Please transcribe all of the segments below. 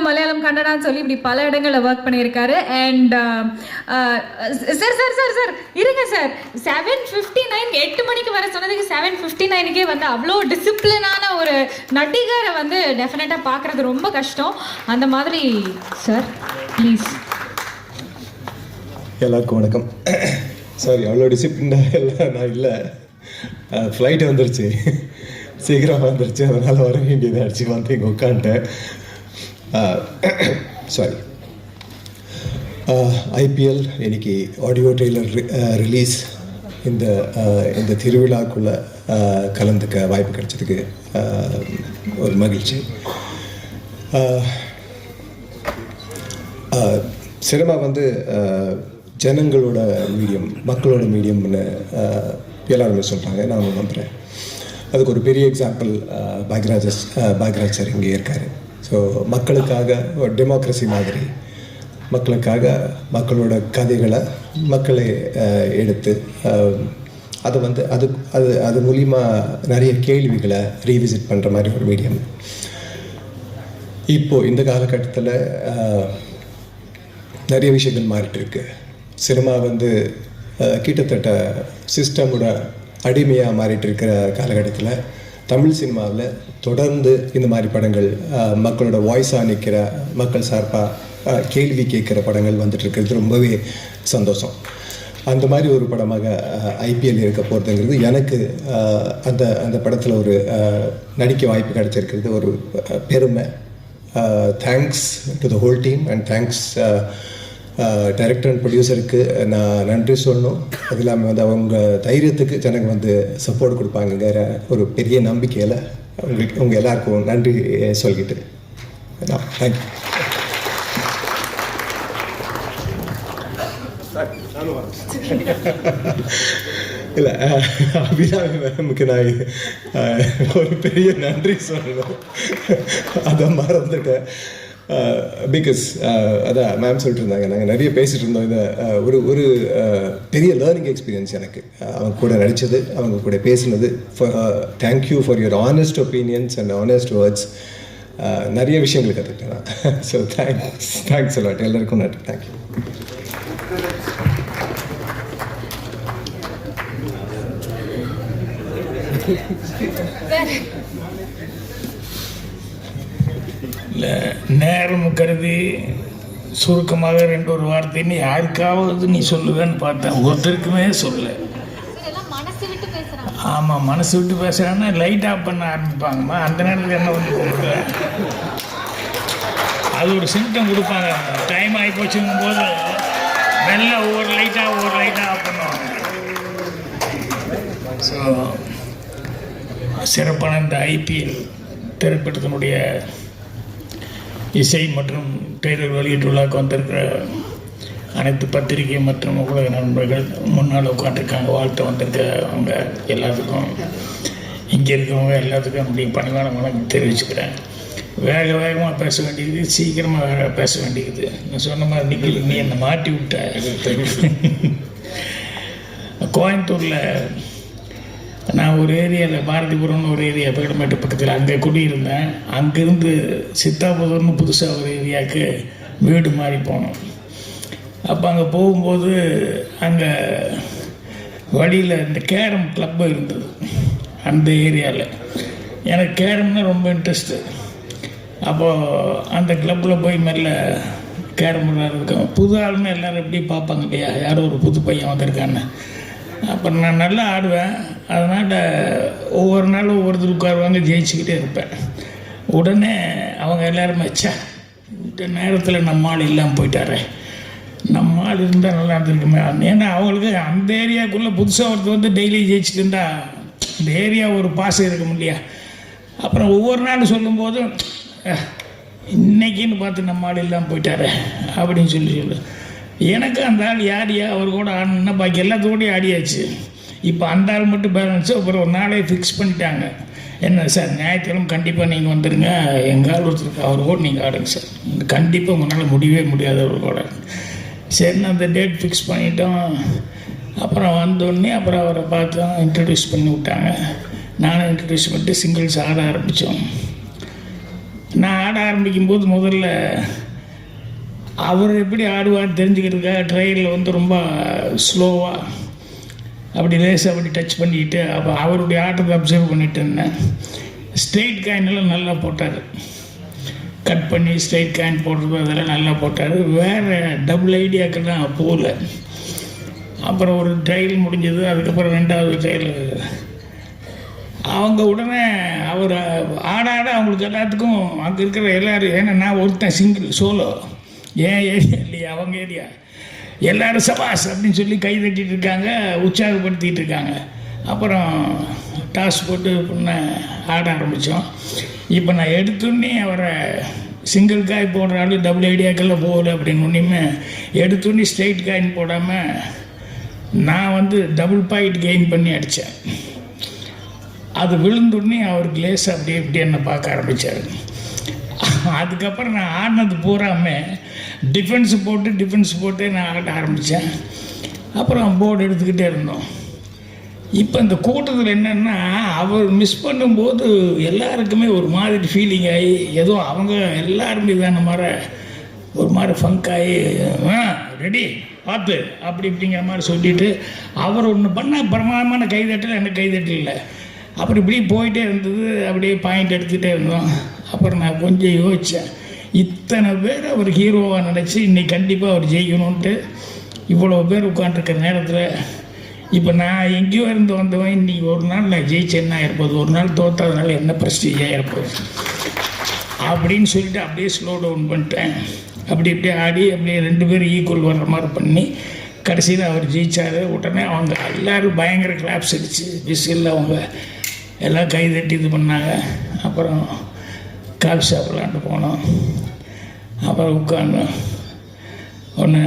மலையாளம் கண்டடான்னு சொல்லி இப்படி பல இடங்களில் ஒர்க் பண்ணியிருக்காரு. And sir sir sir sir இருங்க சார் செவன் ஃபிஃப்டி நைன் எட்டு மணிக்கு வர சொன்னதுக்கு செவன் ஃபிஃப்டி நைனுக்கே வந்து அவ்வளோ டிசிப்ளினான ஒரு நடிகரை வந்து டெஃபினட்டாக பார்க்குறது ரொம்ப கஷ்டம். அந்த மாதிரி சார் ப்ளீஸ் எல்லாருக்கும் வணக்கம். சாரி அவ்வளோ டிசிப்ளினாக எல்லாம் நான் இல்லை. ஃப்ளைட் uh, வந்துருச்சு. சீக்கிரம் வந்துருச்சு. அதனால் வர வேண்டியதாகிடுச்சு வந்து இங்கே உட்காந்துட்டேன். Uh, சாரி ஐபிஎல் uh, இன்னைக்கு ஆடியோ டெய்லர் ரிலீஸ் இந்த இந்த திருவிழாக்குள்ளே கலந்துக்க வாய்ப்பு கிடைச்சதுக்கு uh, ஒரு மகிழ்ச்சி. சினிமா வந்து ஜனங்களோட மீடியம் மக்களோட மீடியம்னு எல்லாருமே சொல்கிறாங்க நான் நம்புகிறேன் அதுக்கு ஒரு பெரிய எக்ஸாம்பிள் பாக்யராஜ் பாக்யராஜ் சார் இங்கே இருக்கார். ஸோ மக்களுக்காக ஒரு டெமோக்ரஸி மாதிரி மக்களுக்காக மக்களோட கதைகளை மக்களை எடுத்து அது அதை வந்து அது அது அது மூலிமா நிறைய கேள்விகளை ரீவிசிட் பண்ணுற மாதிரி ஒரு மீடியம் இப்போது இந்த காலகட்டத்தில் நிறைய விஷயங்கள் மாறிட்டுருக்கு சினிமா வந்து கிட்டத்தட்ட சிஸ்டமோட அடிமையாக மாறிட்டு இருக்கிற காலகட்டத்தில் தமிழ் சினிமாவில் தொடர்ந்து இந்த மாதிரி படங்கள் மக்களோட வாய்ஸாக நிற்கிற மக்கள் சார்பாக கேள்வி கேட்குற படங்கள் வந்துட்டு இருக்கிறது ரொம்பவே சந்தோஷம். அந்த மாதிரி ஒரு படமாக ஐபிஎல் இருக்க போகிறதுங்கிறது எனக்கு அந்த அந்த படத்தில் ஒரு நடிக்க வாய்ப்பு கிடைச்சிருக்கிறது ஒரு பெருமை. Thanks to the whole team and thanks director and ப்ரொடியூசருக்கு நான் நன்றி சொல்லணும். அது இல்லாமல் வந்து அவங்க தைரியத்துக்கு ஜனங்க வந்து சப்போர்ட் கொடுப்பாங்கங்கிற ஒரு பெரிய நம்பிக்கையில் உங்களுக்கு உங்கள் எல்லாருக்கும் நன்றி சொல்லிக்கிட்டு தேங்க்யூ இல்லை அபிராமி மேமுக்கு நான் ஒரு பெரிய நன்றி சொல்லணும். அதை மறந்துட்டேன். Uh, பிகாஸ் uh, அதான் மேம் சொல்லிட்டு இருந்தாங்க நாங்கள் நிறைய பேசிகிட்டு இருந்தோம் இதை uh, ஒரு ஒரு பெரிய லேர்னிங் எக்ஸ்பீரியன்ஸ் எனக்கு. அவங்க கூட நடித்தது அவங்க கூட பேசினது. For thank you for your honest opinions and honest words நிறைய விஷயங்கள் கற்றுக்கிட்டேன் ஸோ தேங்க்ஸ் தேங்க்ஸ் அலாட் எல்லாருக்கும் நன்றி. தேங்க்யூ இல்லை நேரம் கருதி சுருக்கமாக ரெண்டு ஒரு வார்த்தைன்னு யாருக்காவது நீ சொல்லுவேன்னு பார்த்தேன் ஒருத்தருக்குமே சொல்ல. ஆமாம் மனசு விட்டு பேசுகிறான்னா லைட் ஆஃப் பண்ண ஆரம்பிப்பாங்கம்மா. அந்த நேரத்தில் என்ன வந்து கூப்பிடுற அது ஒரு சிம்டம் கொடுப்பாங்க. டைம் ஆகி போச்சுங்கும் போது மெல்ல ஒவ்வொரு லைட்டாக ஒவ்வொரு லைட்டாக ஆஃப் பண்ணுவாங்க. ஸோ சிறப்பான இந்த ஐபிஎல் திரைப்படத்தினுடைய இசை மற்றும் டெய்லர் வெளியீட்டு விழாவுக்கு வந்திருக்கிற அனைத்து பத்திரிகை மற்றும் உலக நண்பர்கள் முன்னால் உட்காந்துருக்காங்க வாழ்த்து வந்திருக்க அவங்க எல்லாத்துக்கும். இங்கே இருக்கிறவங்க எல்லாத்துக்கும் என்னுடைய பணிவான வணக்கம் தெரிவிச்சுக்கிறேன். வேக வேகமாக பேச வேண்டியது சீக்கிரமாக வேக பேச வேண்டியது. நான் சொன்ன மாதிரி நிக்கில் நீ என்னை மாட்டி விட்ட? கோயம்புத்தூரில் நான் ஒரு ஏரியாவில் பாரதிபுரம்னு ஒரு ஏரியா பேடமேட்டு பக்கத்தில் அங்கே குடியிருந்தேன். அங்கேருந்து சித்தாபுரம்னு புதுசாக ஒரு ஏரியாவுக்கு வீடு மாறி போனோம். அப்போ அங்கே போகும்போது அங்கே வழியில் இந்த கேரம் கிளப்பு இருந்தது அந்த ஏரியாவில் எனக்கு கேரம்னா ரொம்ப இன்ட்ரெஸ்ட்டு அப்போது அந்த கிளப்பில் போய் மெல்ல கேரம் விளையாடுறதுக்கு புது ஆளுன்னு எல்லோரும் எப்படி பார்ப்பாங்க இல்லையா? யாரோ ஒரு புது பையன் வந்திருக்கான்னு. அப்போ நான் நல்லா ஆடுவேன். அதனால் ஒவ்வொரு நாளும் ஒவ்வொருத்தர் உட்காருவாங்க ஜெயிச்சுக்கிட்டே இருப்பேன். உடனே அவங்க எல்லாருமே வச்சா இந்த நேரத்தில் நம்ம ஆள் இல்லாமல் போயிட்டாரே. நம்ம ஆள் இருந்தால் நல்லா இருந்திருக்குமே. ஏன்னா அவங்களுக்கு அந்த ஏரியாவுக்குள்ளே புதுசாக ஒருத்தர் வந்து டெய்லி ஜெயிச்சுட்டு இருந்தா இந்த ஏரியா ஒரு பாசம் இருக்கும் இல்லையா? அப்புறம் ஒவ்வொரு நாள் சொல்லும்போதும் இன்னைக்குன்னு பார்த்து நம்ம ஆள் இல்லாமல் போயிட்டாரே அப்படின்னு சொல்லி சொல்லு எனக்கு அந்த ஆள் யாரியா அவர் கூட ஆடணுன்னா பாக்கி எல்லாத்தோடையும் ஆடியாச்சு. இப்போ அந்த ஆள் மட்டும் பேலன்ஸு அப்புறம் ஒரு நாளே ஃபிக்ஸ் பண்ணிட்டாங்க. என்ன சார் ஞாயிற்றுக்கிழமை கண்டிப்பாக நீங்கள் வந்துடுங்க எங்கள் ஆள் ஒருத்தருக்கு அவர் கூட நீங்கள் ஆடுங்க சார். கண்டிப்பாக உங்களால் முடியவே முடியாது அவர் கூட. சரின்னு அந்த டேட் ஃபிக்ஸ் பண்ணிட்டோம். அப்புறம் வந்தோடனே அப்புறம் அவரை பார்த்தோம் இன்ட்ரடியூஸ் பண்ணி விட்டாங்க. நானும் இன்ட்ரடியூஸ் பண்ணிட்டு சிங்கிள்ஸ் ஆட ஆரம்பித்தோம் நான் ஆட ஆரம்பிக்கும் போது முதல்ல அவர் எப்படி ஆடுவார் தெரிஞ்சுக்கிறதுக்காக ட்ரெயினில் வந்து ரொம்ப ஸ்லோவாக அப்படி லேசாக அப்படி டச் பண்ணிக்கிட்டு அப்போ அவருடைய ஆட்டத்தை அப்சர்வ் பண்ணிட்டு இருந்தேன். ஸ்ட்ரெயிட் காயினெல்லாம் நல்லா போட்டார். கட் பண்ணி ஸ்ட்ரெயிட் காயின் போடுறது அதெல்லாம் நல்லா போட்டார். வேறு டபுள் ஐடியாக்கெல்லாம் போகல அப்புறம் ஒரு ட்ரையல் முடிஞ்சது அதுக்கப்புறம் ரெண்டாவது ட்ரையல் அவங்க உடனே அவர் ஆட ஆட அவங்களுக்கு எல்லாத்துக்கும் அங்கே இருக்கிற எல்லோரும் ஏன்னா நான் ஒருத்தன் சிங்கிள் சோலோ ஏன் ஏரியா இல்லையா? அவங்க ஏரியா? எல்லாரும் சபாஸ் அப்படின்னு சொல்லி கை தட்டிட்டு இருக்காங்க உற்சாகப்படுத்திட்டு இருக்காங்க. அப்புறம் டாஸ் போட்டு பண்ண ஆட ஆரம்பித்தோம் இப்போ நான் எடுத்தோடனே அவரை சிங்கிள் காய் போடுற ஆளு டபுள் ஐடியாக்கெல்லாம் போகல அப்படின்னு ஒன்றுமே எடுத்தோடனே ஸ்ட்ரெயிட் காயின் போடாமல் நான் வந்து டபுள் பாயிண்ட் கெயின் பண்ணி அடித்தேன் அது விழுந்துடனே அவர் கிளேஸ் அப்படியே இப்படி என்னை பார்க்க ஆரம்பித்தார் அதுக்கப்புறம் நான் ஆடினது பூராமே டிஃபென்ஸ் போட்டு டிஃபென்ஸ் போட்டு நான் ஆட ஆரம்பித்தேன் அப்புறம் போர்டு எடுத்துக்கிட்டே இருந்தோம். இப்போ இந்த கூட்டத்தில் என்னென்னா அவர் மிஸ் பண்ணும்போது எல்லாருக்குமே ஒரு மாதிரி ஃபீலிங் ஆகி ஏதோ அவங்க எல்லாருமே தான மாதிரி ஒரு மாதிரி ஃபங்க் ஆகி ஆ ரெடி பார்த்து அப்படி இப்படிங்கிற மாதிரி சொல்லிட்டு அவர் ஒன்று பண்ண பிரமாதமான கைதட்டல் எனக்கு கைதட்டல் இல்லை. அப்படி இப்படி போயிட்டே இருந்தது அப்படியே பாயிண்ட் எடுத்துகிட்டே இருந்தோம். அப்புறம் நான் கொஞ்சம் யோசித்தேன் இத்தனை பேர் அவர் ஹீரோவாக நினச்சி இன்றைக்கி கண்டிப்பாக அவர் ஜெயிக்கணுன்ட்டு இவ்வளோ பேர் உட்காந்துருக்கிற நேரத்தில் இப்போ நான் எங்கேயோ இருந்து வந்தவன் இன்றைக்கி ஒரு நாள் நான் ஜெயிச்சேன்னா இருப்பது ஒரு நாள் தோற்றதுனால என்ன பிரஸ்டீஜாக இருப்பது அப்படின்னு சொல்லிட்டு அப்படியே ஸ்லோ டவுன் பண்ணிட்டேன். அப்படி இப்படியே ஆடி அப்படியே ரெண்டு பேரும் ஈக்குவல் வர்ற மாதிரி பண்ணி கடைசியில் அவர் ஜெயிச்சார். உடனே அவங்க எல்லோரும் பயங்கர கிளாப்ஸ் அடிச்சு விசில் அவங்க எல்லாம் கை தட்டி இது பண்ணாங்க. அப்புறம் காஃபி சாப்பிட்லான்ட்டு போனோம். அப்புறம் உட்காந்து ஒன்று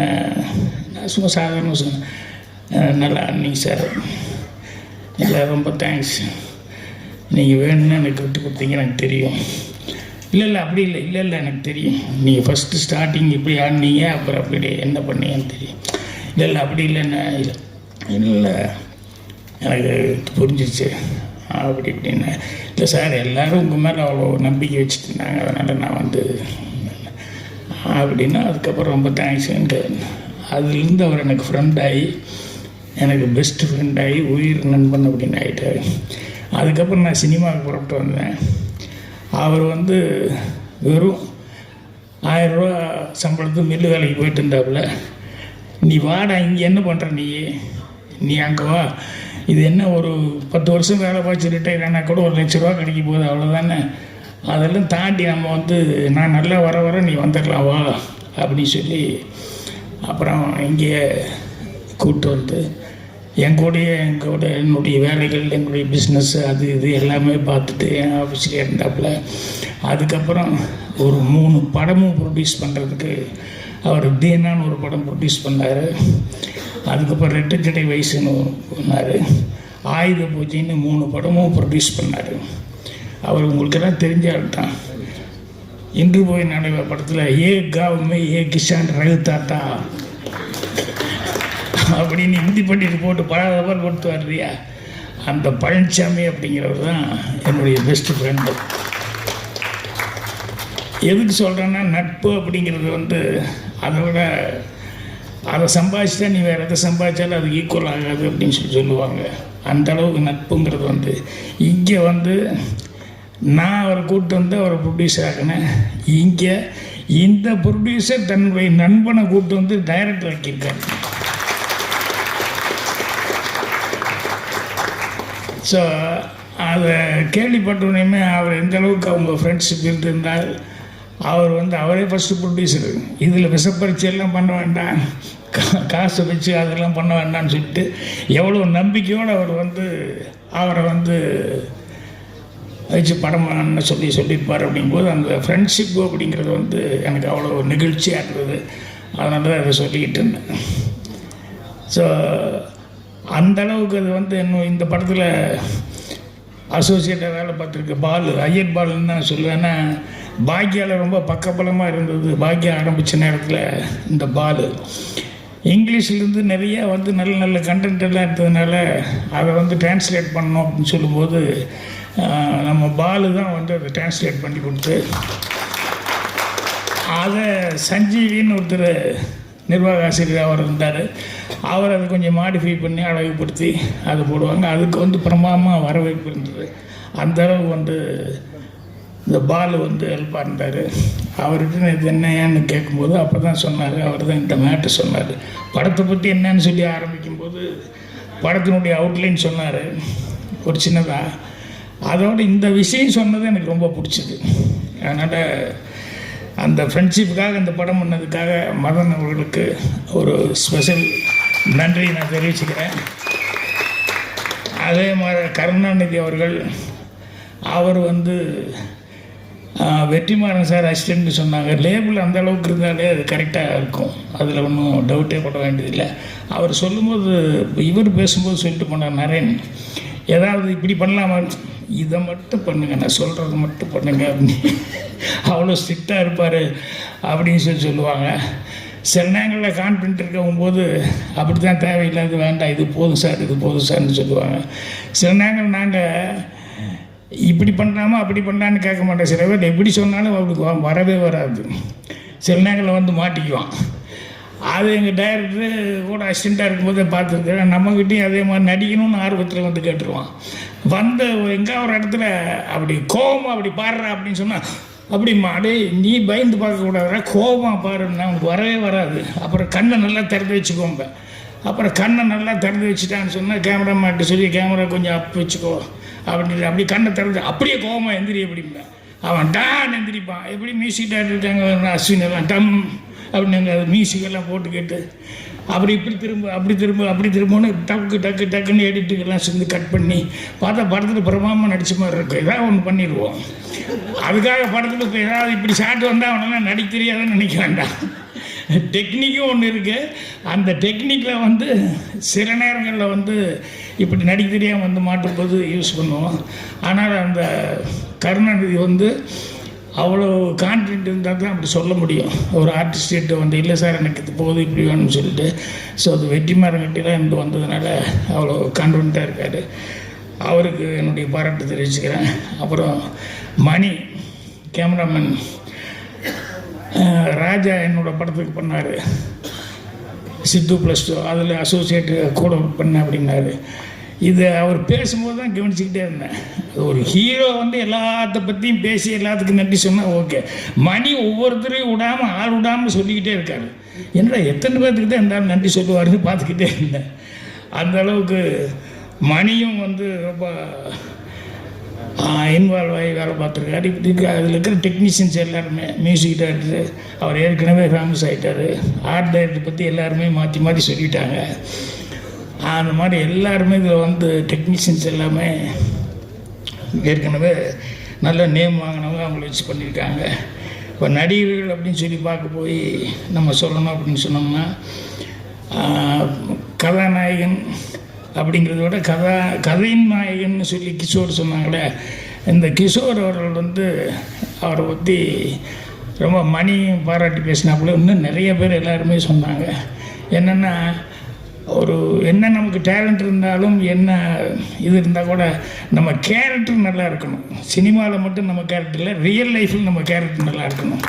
நான் சும்மா சாதாரண சொன்னேன். நல்லா ஆடினீங்க சார் இல்லை ரொம்ப தேங்க்ஸ் நீங்கள் வேணும்னு எனக்கு விட்டு கொடுத்தீங்க எனக்கு தெரியும். இல்லை இல்லை அப்படி இல்லை இல்லை இல்லை எனக்கு தெரியும். நீங்கள் ஃபஸ்ட்டு ஸ்டார்டிங் இப்படி ஆடினீங்க அப்புறம் அப்படி என்ன பண்ணீங்கன்னு தெரியும். இல்லை இல்லை அப்படி இல்லைண்ணே இல்லை. இல்லை எனக்கு புரிஞ்சிச்சு அப்படி இப்படின்னு இல்லை சார் எல்லோரும் உங்கள் மேலே அவ்வளோ நம்பிக்கை வச்சுட்டு இருந்தாங்க அதனால் நான் வந்து அப்படின்னா அதுக்கப்புறம் ரொம்ப தேங்க்ஸுன்ட்டு. அதுலேருந்து அவர் எனக்கு ஃப்ரெண்ட் ஆகி எனக்கு பெஸ்ட் ஃப்ரெண்ட் ஆகி உயிர் நண்பன் அப்படின்னு ஆகிட்டார் அதுக்கப்புறம் நான் சினிமாவுக்கு புறப்பட்டு வந்தேன். அவர் வந்து வெறும் ஆயிரரூவா சம்பளத்துக்கு மில்லு வேலைக்கு போயிட்டு இருந்தாப்புல. நீ வாடா இங்கே என்ன பண்ணுற நீ? நீ அங்கே வா. இது என்ன ஒரு பத்து வருஷம் வேலை பார்த்து ரிட்டையர் ஆனால் கூட ஒரு லட்ச ரூபா கிடைக்க போகுது அவ்வளோதானே அதெல்லாம் தாண்டி நம்ம வந்து நான் நல்லா வர வர நீ வந்துடலாம் வா அப்படின்னு சொல்லி அப்புறம் இங்கே கூப்பிட்டு வந்து என் கூடயே என் என்னுடைய வேலைகள் எங்களுடைய பிஸ்னஸ் அது இது எல்லாமே பார்த்துட்டு என் ஆஃபீஸில் இருந்தாப்புல அதுக்கப்புறம் ஒரு மூணு படமும் ப்ரொடியூஸ் பண்ணுறதுக்கு அவர் தீனான்னு ஒரு படம் ப்ரொடியூஸ் பண்ணார். அதுக்கப்புறம் ரெட்டு ஜடை வயசுன்னு பண்ணார் ஆயுத பூஜைன்னு மூணு படமும் ப்ரொடியூஸ் பண்ணார். அவர் உங்களுக்கெல்லாம் தெரிஞ்ச ஆள் தான் இன்று போய் நடைபெற படத்தில் ஏ காவுமே ஏ கிஷான் ரகு தாத்தா. அப்படின்னு இந்தி பண்ணிட்டு போட்டு பல பார் கொடுத்து வர்றியா அந்த பழனிசாமி அப்படிங்கிறவர் தான் என்னுடைய பெஸ்ட் ஃப்ரெண்டு எதுக்கு சொல்கிறேன்னா நட்பு அப்படிங்கிறது வந்து அதை விட அதை சம்பாதிச்சிட்டா நீ வேறு எதை சம்பாதிச்சாலும் அது ஈக்குவல் ஆகாது அப்படின்னு சொல்லி சொல்லுவாங்க. அந்த அளவுக்கு நட்புங்கிறது வந்து இங்கே வந்து நான் அவரை கூப்பிட்டு வந்து அவரை ப்ரொடியூசர் ஆகினேன் இங்கே இந்த ப்ரொடியூசர் தன்னுடைய நண்பனை கூப்பிட்டு வந்து டைரக்டர் ஆக்கியிருக்காரு. ஸோ அதை கேள்விப்பட்ட உடனே அவர் எந்த அளவுக்கு அவங்க ஃப்ரெண்ட்ஷிப் இருந்திருந்தால் அவர் வந்து அவரே ஃபஸ்ட்டு ப்ரொடியூசரு இதில் விஷப்பரிச்சையெல்லாம் பண்ண வேண்டாம். கா- காசை வச்சு அதெல்லாம் பண்ண வேண்டாம்னு சொல்லிட்டு எவ்வளோ நம்பிக்கையோடு அவர் வந்து அவரை வந்து வச்சு படம் சொல்லி சொல்லியிருப்பார் அப்படிங்கும்போது அந்த ஃப்ரெண்ட்ஷிப் அப்படிங்கிறது வந்து எனக்கு அவ்வளோ நெகிழ்ச்சியாக இருந்தது. அதனால தான் அதை சொல்லிக்கிட்டு இருந்தேன். ஸோ அந்தளவுக்கு அது வந்து இன்னும் இந்த படத்தில் அசோசியேட்டாக வேலை பார்த்துருக்கு பால் ஐயர் பாலுன்னு தான் சொல்லுவேன். ஏன்னா பாக்யாவில் ரொம்ப பக்கபலமாக இருந்தது. பாக்யா ஆரம்பித்த நேரத்தில் இந்த பால். இங்கிலீஷ்லேருந்து நிறையா வந்து நல்ல நல்ல கண்டென்ட் எல்லாம் இருந்ததுனால அதை வந்து டிரான்ஸ்லேட் பண்ணணும் அப்படின்னு சொல்லும்போது நம்ம பாலு தான் வந்து அதை டிரான்ஸ்லேட் பண்ணி கொடுத்து அதை சஞ்சீவின்னு ஒருத்தர் நிர்வாக ஆசிரியர் அவர் இருந்தார். அவர் அதை கொஞ்சம் மாடிஃபை பண்ணி அழகுபடுத்தி அதை போடுவாங்க. அதுக்கு வந்து பிரமாதமாக வரவேற்பு இருந்தது. அந்த அளவு வந்து இந்த பாலு வந்து ஹெல்ப்பாக இருந்தார் அவர்கிட்ட இது என்னன்னு கேட்கும்போது அப்போ தான் சொன்னார். அவர் தான் இந்த மேட்டு சொன்னார். படத்தை பற்றி என்னன்னு சொல்லி ஆரம்பிக்கும்போது படத்தினுடைய அவுட்லைன் சொன்னார். ஒரு சின்னதாக அதோட இந்த விஷயம் சொன்னது எனக்கு ரொம்ப பிடிச்சிது. அதனால் அந்த ஃப்ரெண்ட்ஷிப்புக்காக இந்த படம் பண்ணதுக்காக மதன் அவர்களுக்கு ஒரு ஸ்பெஷல் நன்றியை நான் தெரிவிச்சுக்கிறேன். அதே மாதிரி கருணாநிதி அவர்கள் அவர் வந்து வெற்றிமாறன் சார் அசிஸ்டன்ட் சொன்னாங்க. லேபிள் அந்த அளவுக்கு இருந்தாலே அது கரெக்டாக இருக்கும். அதில் ஒன்றும் டவுட்டே பட வேண்டியதில்லை. அவர் சொல்லும்போது இவர் பேசும்போது சொல்லிட்டு போனார் நரேன் ஏதாவது இப்படி பண்ணலாமா? இதை மட்டும் பண்ணுங்கள் நான் சொல்கிறது மட்டும் பண்ணுங்கள் அப்படின்னு. அவ்வளோ ஸ்ட்ரிக்டாக இருப்பார் அப்படின்னு சொல்லி சொல்லுவாங்க. சில நேரங்களில் கான்ஃபிடென்ட் இருக்கவும் போது அப்படி தான் தேவையில்லாது வேண்டாம். இது போதும் சார் இது போதும் சார்னு சொல்லுவாங்க. சில நேரங்கள் நாங்கள் இப்படி பண்ணலாமா அப்படி பண்ணான்னு கேட்க மாட்டேன். சில பேர் எப்படி சொன்னாலும் அவருக்கு வரவே வராது. சில நேரங்களில் வந்து மாட்டிக்குவான். அது எங்கள் டைரக்டர் கூட அசிஸ்டண்ட்டாக இருக்கும்போதே பார்த்துருக்கேன் நம்மக்கிட்டையும் அதே மாதிரி நடிக்கணும்னு ஆர்வத்தில் வந்து கேட்டுருவான். வந்த எங்கே ஒரு இடத்துல அப்படி கோபம் அப்படி பாடுறா அப்படின்னு சொன்னால் அப்படிம்மா டேய் நீ பயந்து பார்க்கக்கூடாதுடா கோபமாக பாருன்னா உனக்கு வரவே வராது. அப்புறம் கண்ணை நல்லா திறந்து வச்சுக்கோங்க. அப்புறம் கண்ணை நல்லா திறந்து வச்சுட்டான்னு சொன்னால் கேமராமேன்ட்டு சொல்லி கேமரா கொஞ்சம் அப் வச்சுக்கோ. அப்படின்னு அப்படி கண்ணை திறந்து அப்படியே கோபமாக எந்திரி அப்படிம்ப அவன் டான் எந்திரிப்பான். எப்படி மியூசிக் டேரக்டர் அஸ்வின் எல்லாம் டம் அப்படின்னு அது மியூசிக் எல்லாம் போட்டு கேட்டு அப்படி இப்படி திரும்ப அப்படி திரும்ப அப்படி திரும்பன்னு டக்கு டக்கு டக்குன்னு எடிட்டுக்கெல்லாம் சேர்ந்து கட் பண்ணி பார்த்தா படத்தில் பிரமாமல் நடிச்ச மாதிரி இருக்கும். ஏதாவது ஒன்று பண்ணிடுவோம். அதுக்காக படத்தில் இப்போ ஏதாவது இப்படி ஷாட் வந்தால் அவனெல்லாம் நடிக்க தெரியாதுன்னு நினைக்க வேண்டாம். டெக்னிக்கும் ஒன்று இருக்குது அந்த டெக்னிக்கில் வந்து சில நேரங்களில் வந்து இப்படி நடிக்க தெரியாமல் வந்து மாட்டும்போது யூஸ் பண்ணுவோம். ஆனால் அந்த கருணாநிதி வந்து அவ்வளோ கான்ஃபிடென்ட் இருந்தால் தான் அப்படி சொல்ல முடியும். ஒரு ஆர்டிஸ்ட்டு வந்து இல்லை சார் எனக்கு இது போகுது இப்படி வேணும்னு சொல்லிட்டு. ஸோ அது வெற்றிமாறங்கட்டிலாம் இருந்து வந்ததுனால அவ்வளோ கான்ஃபிடென்ட்டாக இருக்கார். அவருக்கு என்னுடைய பாராட்டு தெரிவிச்சுக்கிறேன். அப்புறம் மணி கேமராமேன் ராஜா என்னோட படத்துக்கு பண்ணார். சித்து ப்ளஸ் டூ அதில் அசோசியேட்டு கூட ஒர்க் பண்ணேன் அப்படின்னாரு. இது அவர் பேசும்போது தான் கவனிச்சுக்கிட்டே இருந்தேன். ஒரு ஹீரோ வந்து எல்லாத்த பற்றியும் பேசி எல்லாத்துக்கும் நன்றி சொன்னால் ஓகே மணி ஒவ்வொருத்தரையும் விடாமல் ஆள் விடாமல் சொல்லிக்கிட்டே இருக்காரு. என்னடா எத்தனை பேர்த்துக்கு தான் இருந்தாலும் நன்றி சொல்லுவாருன்னு பார்த்துக்கிட்டே இருந்தேன். அந்த அளவுக்கு மணியும் வந்து ரொம்ப இன்வால்வ் ஆகி வேலை பார்த்துருக்காரு. இப்படி இருக்க அதில் இருக்கிற டெக்னீஷியன்ஸ் எல்லாருமே மியூசிக் டைரக்டர் அவர் ஏற்கனவே ஃபேமஸ் ஆகிட்டார் ஆர்ட் டைரக்டர் பற்றி எல்லாருமே மாற்றி மாற்றி சொல்லிட்டாங்க. அந்த மாதிரி எல்லாருமே இதில் வந்து டெக்னீஷியன்ஸ் எல்லாமே ஏற்கனவே நல்ல நேம் வாங்கினவங்க அவங்கள வச்சு பண்ணியிருக்காங்க இப்போ நடிகர்கள் அப்படின்னு சொல்லி பார்க்க போய் நம்ம சொல்லணும் அப்படின்னு சொன்னோம்னா கதாநாயகன் அப்படிங்கிறத விட கதா கதையின் நாயகன்னு சொல்லி கிஷோர் சொன்னாங்களே இந்த கிஷோர் அவர்கள் வந்து அவரை பற்றி ரொம்ப மணி பாராட்டி பேசினாப்புல இன்னும் நிறைய பேர் எல்லாருமே சொன்னாங்க. என்னென்னா ஒரு என்ன நமக்கு டேலண்ட் இருந்தாலும் என்ன இது இருந்தால் கூட நம்ம கேரக்டர் நல்லா இருக்கணும். சினிமாவில் மட்டும் நம்ம கேரக்டர் இல்லை ரியல் லைஃப்பில் நம்ம கேரக்டர் நல்லா இருக்கணும்.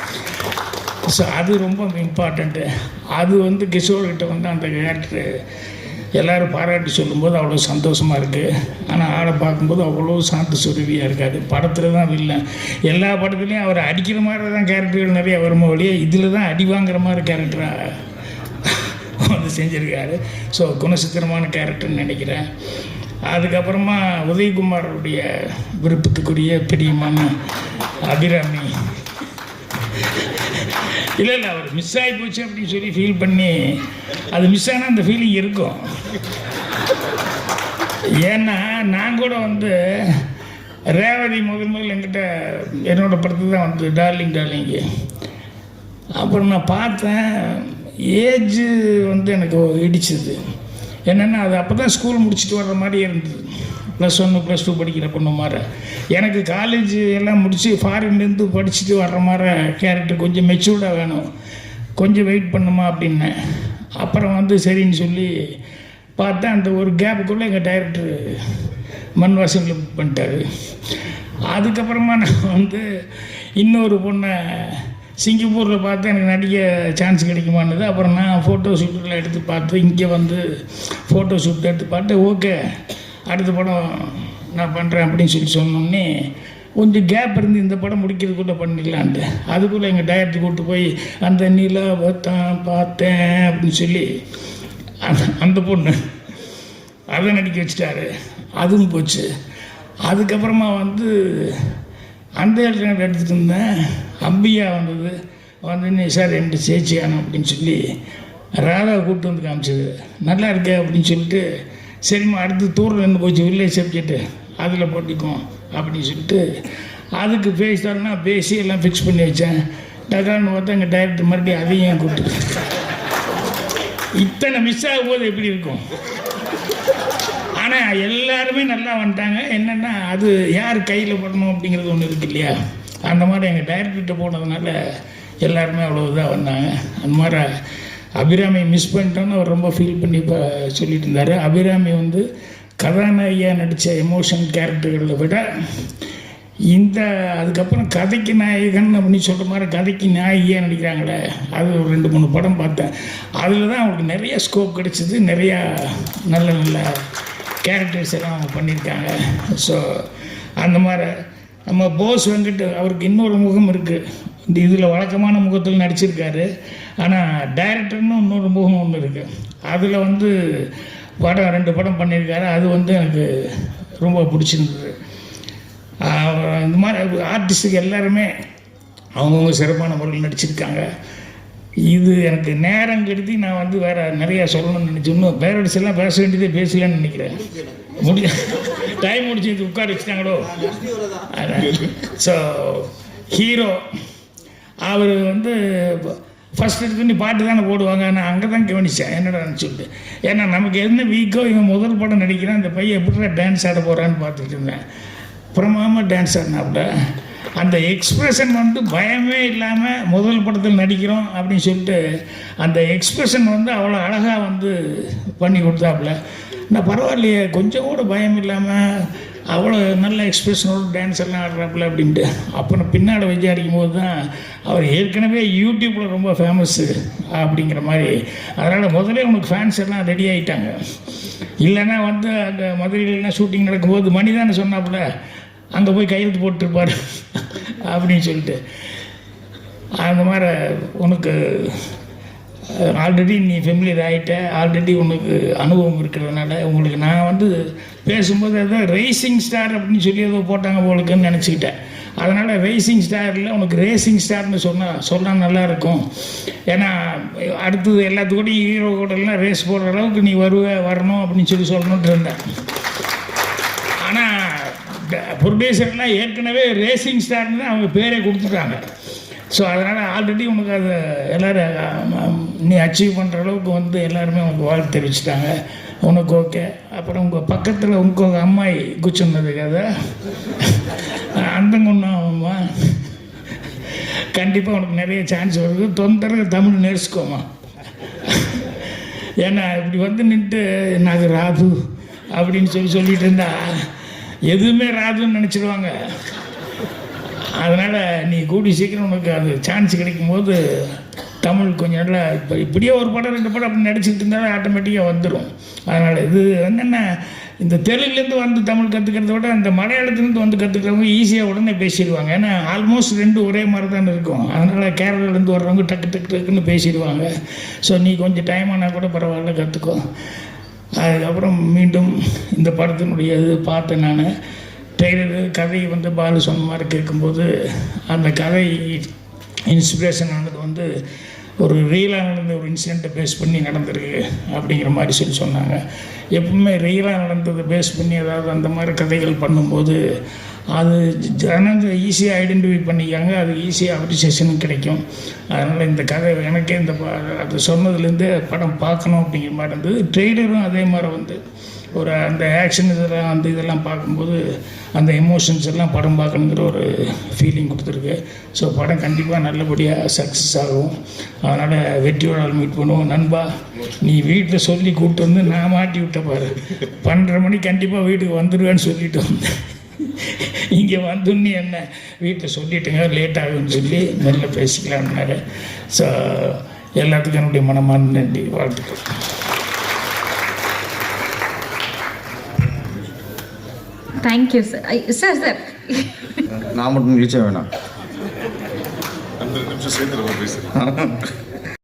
ஸோ அது ரொம்ப இம்பார்ட்டண்ட்டு அது வந்து கிஷோர்கிட்ட வந்து அந்த கேரக்டர் எல்லோரும் பாராட்டி சொல்லும்போது அவ்வளோ சந்தோஷமாக இருக்குது ஆனால் ஆளை பார்க்கும்போது அவ்வளோ சாந்து சுருவியாக இருக்காது படத்தில் தான் வில்லன். எல்லா படத்துலேயும் அவர் அடிக்கிற மாதிரி தான் கேரக்டர்கள் நிறைய வருமோ வழியே இதில் தான் அடி வாங்குற மாதிரி கேரக்டராக வந்து செஞ்சுருக்காரு. ஸோ குணசித்திரமான கேரக்டர்னு நினைக்கிறேன். அதுக்கப்புறமா உதயகுமாரோடைய விருப்பத்துக்குரிய பெரியமான அபிராமி இல்லை இல்லை அவர் மிஸ் ஆகி போச்சு அப்படின்னு சொல்லி ஃபீல் பண்ணி அது மிஸ் ஆனால் அந்த ஃபீலிங் இருக்கும். ஏன்னா நான் கூட வந்து ரேவதி முதல் முதல் என்கிட்ட என்னோடய படத்து தான் வந்து டார்லிங் டார்லிங்கு அப்புறம் நான் பார்த்தேன் ஏஜ் வந்து எனக்கு இடிச்சுது. என்னென்னா அது அப்போ தான் ஸ்கூல் முடிச்சுட்டு வர்ற மாதிரி இருந்தது. ப்ளஸ் ஒன்று ப்ளஸ் டூ படிக்கிற பொண்ணு மாதிரி எனக்கு காலேஜ் எல்லாம் முடித்து ஃபாரின்லேருந்து படிச்சுட்டு வர்ற மாதிரி கேரக்டர் கொஞ்சம் மெச்சூர்டாக வேணும். கொஞ்சம் வெயிட் பண்ணுமா அப்படின்னேன் அப்புறம் வந்து சரின்னு சொல்லி பார்த்தா அந்த ஒரு கேப்புக்குள்ளே எங்கள் டைரக்டர் மண்வாசலில் புக் பண்ணிட்டாரு. அதுக்கப்புறமா நான் வந்து இன்னொரு பொண்ணை சிங்கப்பூரில் பார்த்து எனக்கு நடிக்க சான்ஸ் கிடைக்குமானது அப்புறம் நான் ஃபோட்டோ ஷூட்டெல்லாம் எடுத்து பார்த்து இங்கே வந்து ஃபோட்டோ ஷூட் எடுத்து பார்த்து ஓகே அடுத்த படம் நான் பண்ணுறேன் அப்படின்னு சொல்லி சொன்னோடனே கொஞ்சம் கேப் இருந்து இந்த படம் முடிக்கிறதுக்குள்ளே பண்ணிடலான்ட்டு. அதுக்குள்ளே எங்கள் டயரக்டர் கூப்பிட்டு போய் அந்த நிலாவை தான் பார்த்தேன் அப்படின்னு சொல்லி அந்த- அந்த பொண்ணு அதை நடிக்க வச்சிட்டாரு. அதுவும் போச்சு. அதுக்கப்புறமா வந்து அந்த இடத்துல எடுத்துகிட்டு இருந்தேன் அம்பியா வந்தது. வந்து சார் ரெண்டு சேச்சியானோம் அப்படின்னு சொல்லி ராதா கூப்பிட்டு வந்து காமிச்சது. நல்லா இருக்கே அப்படின்னு சொல்லிட்டு சரிம்மா அடுத்து தூரில் இருந்து போச்சு வில்லேஜ் சப்ஜெக்ட்டு அதில் போட்டிக்கும் அப்படின்னு சொல்லிட்டு அதுக்கு பேசிட்டாருன்னா பேசி எல்லாம் ஃபிக்ஸ் பண்ணி வச்சேன். டக்கான்னு பார்த்தா எங்கள் டைரக்டர் மறுபடியும் அதையும் ஏன் கூப்பிட்டு இத்தனை மிஸ் ஆகும் போது எப்படி இருக்கும்? ஆனால் எல்லாருமே நல்லா வந்துட்டாங்க. என்னென்னா அது யார் கையில் போடணும் அப்படிங்கிறது ஒன்று இருக்கு இல்லையா? அந்த மாதிரி எங்கள் டைரக்டர்கிட்ட போனதுனால எல்லாருமே அவ்வளோ இதாக வந்தாங்க. அந்த மாதிரி அபிராமி மிஸ் பண்ணிட்டோன்னு அவர் ரொம்ப ஃபீல் பண்ணி இப்போ சொல்லிட்டு இருந்தார் அபிராமி வந்து கதாநாயகியாக நடித்த எமோஷன் கேரக்டர்களை விட இந்த அதுக்கப்புறம் கதைக்கு நாயகன் அப்படின்னு சொல்கிற மாதிரி கதைக்கு நாயகியாக நடிக்கிறாங்களே அது ஒரு ரெண்டு மூணு படம் பார்த்தேன். அதில் தான் அவங்களுக்கு நிறைய ஸ்கோப் கிடைச்சிது நிறையா நல்ல நல்ல கேரக்டர்ஸ் எல்லாம் அவங்க பண்ணியிருக்காங்க. ஸோ அந்த மாதிரி நம்ம போஸ் வந்துட்டு அவருக்கு இன்னொரு முகம் இருக்குது இந்த இதில் வழக்கமான முகத்தில் நடிச்சிருக்காரு. ஆனால் டைரக்டர்னு இன்னொரு முகம் ஒன்று இருக்குது அதில் வந்து படம் ரெண்டு படம் பண்ணியிருக்காரு அது வந்து எனக்கு ரொம்ப பிடிச்சிருந்தது. இந்த மாதிரி ஆர்டிஸ்ட்டுக்கு எல்லாருமே அவங்கவுங்க சிறப்பான முறையில் நடிச்சிருக்காங்க. இது எனக்கு நேரம் கருதி நான் வந்து வேற நிறைய சொல்லணும்னு நினச்சி இன்னும் பேரண்ட்ஸ் எல்லாம் பேச வேண்டியதே பேசலன்னு நினைக்கிறேன். முடிய டைம் முடிச்சு இது உட்கார வச்சுட்டாங்களோ? ஸோ ஹீரோ அவர் வந்து ஃபஸ்ட் எடுத்து பாட்டு தானே போடுவாங்க. நான் அங்கே தான் கவனித்தேன் என்னடான்னு சொல்லிட்டு. ஏன்னா நமக்கு என்ன வீக்கோ இவன் முதல் படம் நடிக்கிறான் அந்த பையன் எப்படி டான்ஸ் ஆட போகிறான்னு பார்த்துட்டு இருந்தேன். பிரமாமல் டான்ஸ் ஆடினாப்புல. அந்த எக்ஸ்பிரஷன் வந்து பயமே இல்லாமல் முதல் படத்தில் நடிக்கிறோம் அப்படின்னு சொல்லிட்டு அந்த எக்ஸ்பிரஷன் வந்து அவ்வளோ அழகாக வந்து பண்ணி கொடுத்தாப்புல. நான் பரவாயில்லையே கொஞ்சம் கூட பயம் இல்லாமல் அவ்வளோ நல்ல எக்ஸ்பிரஷனோட டான்ஸ் எல்லாம் ஆடுறாப்புல அப்படின்ட்டு. அப்புறம் பின்னாடி விசாரிக்கும் போது தான் அவர் ஏற்கனவே யூடியூப்பில் ரொம்ப ஃபேமஸ்ஸு அப்படிங்கிற மாதிரி. அதனால் முதல்ல உனக்கு ஃபேன்ஸ் எல்லாம் ரெடி ஆகிட்டாங்க இல்லைன்னா வந்து அங்கே மதுரையிலலாம் ஷூட்டிங் நடக்கும்போது மணி தானே சொன்னாப்புல அங்கே போய் கையெழுத்து போட்டுருப்பார் அப்படின்னு சொல்லிட்டு. அந்த மாதிரி உனக்கு ஆல்ரெடி நீ ஃபெமிலியர் ஆகிட்ட ஆல்ரெடி உனக்கு அனுபவம் இருக்கிறதுனால உங்களுக்கு நான் வந்து பேசும்போது ஏதோ ரேசிங் ஸ்டார் அப்படின்னு சொல்லி ஏதோ போட்டாங்க போலுக்குன்னு நினச்சிக்கிட்டேன். அதனால் ரேசிங் ஸ்டாரில் உனக்கு ரேசிங் ஸ்டார்னு சொன்னால் சொன்னால் நல்லாயிருக்கும் ஏன்னா அடுத்தது எல்லாத்துக்கூடையும் ஹீரோ கூடலாம் ரேஸ் போடுற அளவுக்கு நீ வருவ வரணும் அப்படின்னு சொல்லி சொல்லணுன்ட்டு இருந்தேன். ஆனால் ப்ரொடியூசர்லாம் ஏற்கனவே ரேசிங் ஸ்டார்னு தான் அவங்க பேரே கொடுத்துட்டாங்க. ஸோ அதனால் ஆல்ரெடி உனக்கு அதை எல்லோரும் நீ அச்சீவ் பண்ணுற அளவுக்கு வந்து எல்லாருமே உனக்கு வாழ்த்து தெரிவிச்சிட்டாங்க. உனக்கு ஓகே அப்புறம் உங்கள் பக்கத்தில் உங்கள் அம்மாய் கூச்சுன்னது கதை. அந்த அம்மா கண்டிப்பாக உனக்கு நிறைய சான்ஸ் வருது. தொந்தரவு தமிழ் நேர்ச்சுக்கோமா ஏன்னா இப்படி வந்து நின்று நாங்கள் ராது? அப்படின்னு சொல்லி சொல்லிட்டு இருந்தா எதுவுமே ராதுன்னு நினச்சிடுவாங்க அதனால் நீ கூடி சீக்கிரம் உனக்கு அது சான்ஸ் கிடைக்கும் போது தமிழ் கொஞ்சம் நல்லா இப்போ இப்படியே ஒரு படம் ரெண்டு படம் அப்படி நடிச்சுக்கிட்டு இருந்தாலும் ஆட்டோமேட்டிக்காக வந்துடும் அதனால் இது என்னென்ன இந்த தெலுங்குலேருந்து வந்து தமிழ் கற்றுக்கிறத விட அந்த மலையாளத்துலேருந்து வந்து கற்றுக்கிறவங்க ஈஸியாக உடனே பேசிடுவாங்க. ஏன்னா ஆல்மோஸ்ட் ரெண்டு ஒரே மாதிரி தான் இருக்கும். அதனால் கேரளாலேருந்து வர்றவங்க டக்கு டக்கு டக்குன்னு பேசிடுவாங்க. ஸோ நீ கொஞ்சம் டைம் ஆனால் கூட பரவாயில்ல கற்றுக்கோ அதுக்கப்புறம் மீண்டும் இந்த படத்தினுடைய இது பார்த்தேன் நான். டெய்லரு கதை வந்து பாலு சொன்ன மாதிரி கேட்கும்போது அந்த கதை இன்ஸ்பிரேஷன் ஆனது வந்து ஒரு ரியலாக நடந்த ஒரு இன்சிடெண்ட்டை பேஸ் பண்ணி நடந்திருக்கு அப்படிங்கிற மாதிரி சொல்லி சொன்னாங்க. எப்பவுமே ரியலாக நடந்ததை பேஸ் பண்ணி ஏதாவது அந்த மாதிரி கதைகள் பண்ணும்போது அது ஜனங்க ஈஸியாக ஐடென்டிஃபை பண்ணிக்காங்க அது ஈஸியாக அப்ரிசியேஷனும் கிடைக்கும். அதனால் இந்த கதை எனக்கே இந்த அது சொன்னதுலேருந்தே படம் பார்க்கணும் அப்படிங்கிற மாதிரி இருந்தது. ட்ரெய்லரும் அதே மாதிரி வந்து ஒரு அந்த ஆக்ஷன் இதெல்லாம் அந்த இதெல்லாம் பார்க்கும்போது அந்த எமோஷன்ஸ் எல்லாம் படம் பார்க்கணுங்கிற ஒரு ஃபீலிங் கொடுத்துருக்கு. ஸோ படம் கண்டிப்பாக நல்லபடியாக சக்ஸஸ் ஆகும். அதனால் வெற்றியோட மீட் பண்ணுவோம். நண்பா நீ வீட்டில் சொல்லி கூப்பிட்டு வந்து நான் மாட்டி விட்ட பாரு. பன்னெண்டரை மணி கண்டிப்பாக வீட்டுக்கு வந்துடுவேன்னு சொல்லிட்டு வந்தேன். இங்கே வந்துன்னு என்ன? வீட்டில் சொல்லிட்டுங்க லேட் ஆகும்னு சொல்லி மெல்ல பேசிக்கலாம்னாரு. ஸோ எல்லாத்துக்கும் என்னுடைய மனமான நன்றி வாழ்த்துக்கள். தேங்க்யூ சார் சார் சார் நான் மட்டும் வேணாம். அந்த நிமிஷம் சேர்ந்து நம்ம பேசுகிறேன்